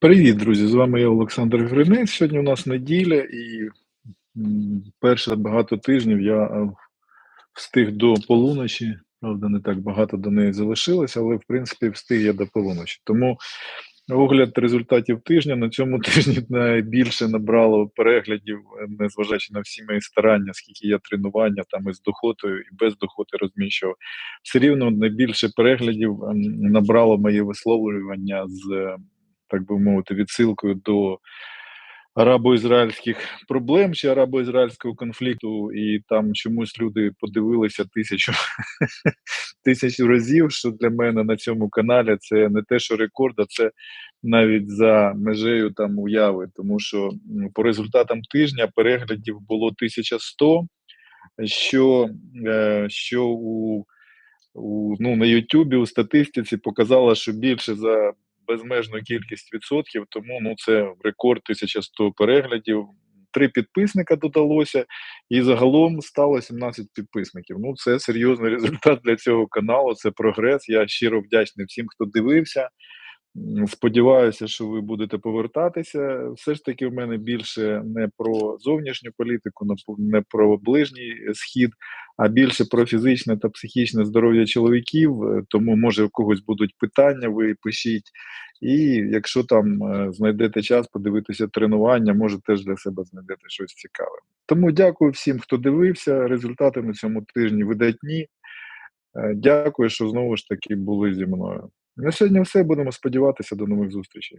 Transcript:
Привіт, друзі! З вами я Олександр Гринець. Сьогодні у нас неділя, і перше багато тижнів я е, встиг до полуночі. Правда, не так багато до неї залишилося, але в принципі встиг я до полуночі. Тому огляд результатів тижня на цьому тижні найбільше набрало переглядів, е, незважаючи на всі мої старання, скільки я тренування там із дохотою і без дохоти розміщував. Все рівно найбільше переглядів ем, набрало моє висловлювання з, так би мовити, відсилкою до арабо-ізраїльських проблем чи арабо-ізраїльського конфлікту, і там чомусь люди подивилися тисячу тисячу разів, що для мене на цьому каналі це не те, що рекорд, а це навіть за межею там уяви. Тому що по результатам тижня переглядів було 1100, що, е, що у, у ну, на Ютубі у статистиці показало, що більше за безмежну кількість відсотків, тому ну це рекорд 1100 переглядів. Три підписника додалося, і загалом стало 17 підписників. Ну, це серйозний результат для цього каналу. Це прогрес. Я щиро вдячний всім, хто дивився. Сподіваюся, що ви будете повертатися. Все ж таки, в мене більше не про зовнішню політику, не про ближній схід, а більше про фізичне та психічне здоров'я чоловіків. Е, Тому, може, у когось будуть питання, ви пишіть. І якщо там е, знайдете час подивитися тренування, може теж для себе знайдете щось цікаве. Тому дякую всім, хто дивився. Результати на цьому тижні видатні. Е, Дякую, що знову ж таки були зі мною. На сьогодні все. Будемо сподіватися. До нових зустрічей.